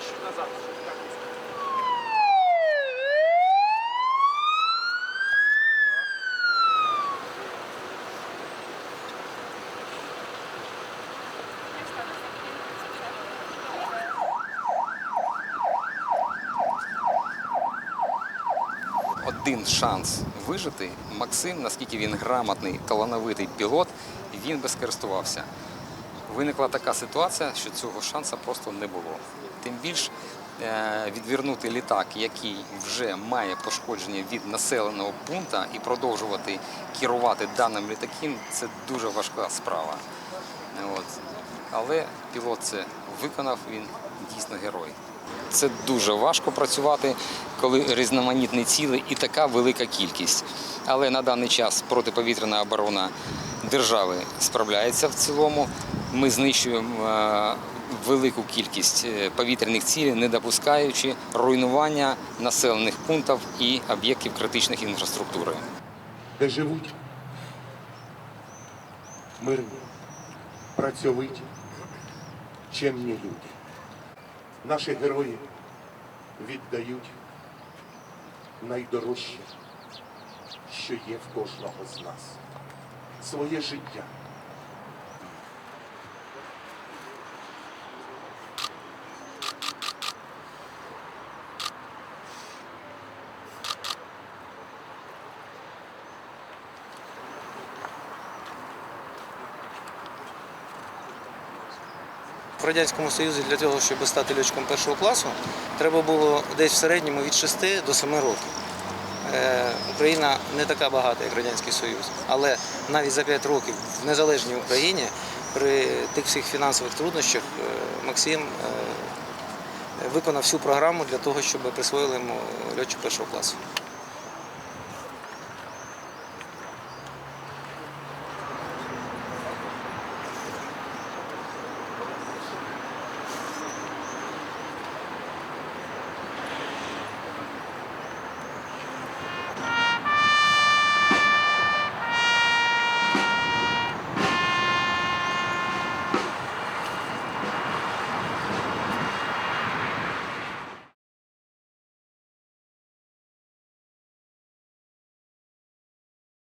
чуть-чуть назад. Один шанс вижити Максим, наскільки він грамотний, талановитий пілот, він би скористувався. Виникла така ситуація, що цього шанса просто не було. Тим більш е, відвернути літак, який вже має пошкодження від населеного пункту, і продовжувати керувати даним літаком це дуже важка справа. От. Але пілот це виконав, він дійсно герой. Це дуже важко працювати, коли різноманітні ціли і така велика кількість. Але на даний час протиповітряна оборона держави справляється в цілому. Ми знищуємо е, велику кількість е, повітряних цілей, не допускаючи руйнування населених пунктів і об'єктів критичної інфраструктури. де живуть мирні, працьовиті, чемні люди. Наші герої віддають найдорожче, що є в кожного з нас своє життя. В Радянському Союзі для того, щоб стати льотчиком першого класу, треба було десь в середньому від 6 до 7 років. Е, Україна не така багата, як Радянський Союз, але навіть за 5 років в незалежній Україні при тих всіх фінансових труднощах е, Максим е, виконав всю програму для того, щоб присвоїли йому льотчик першого класу.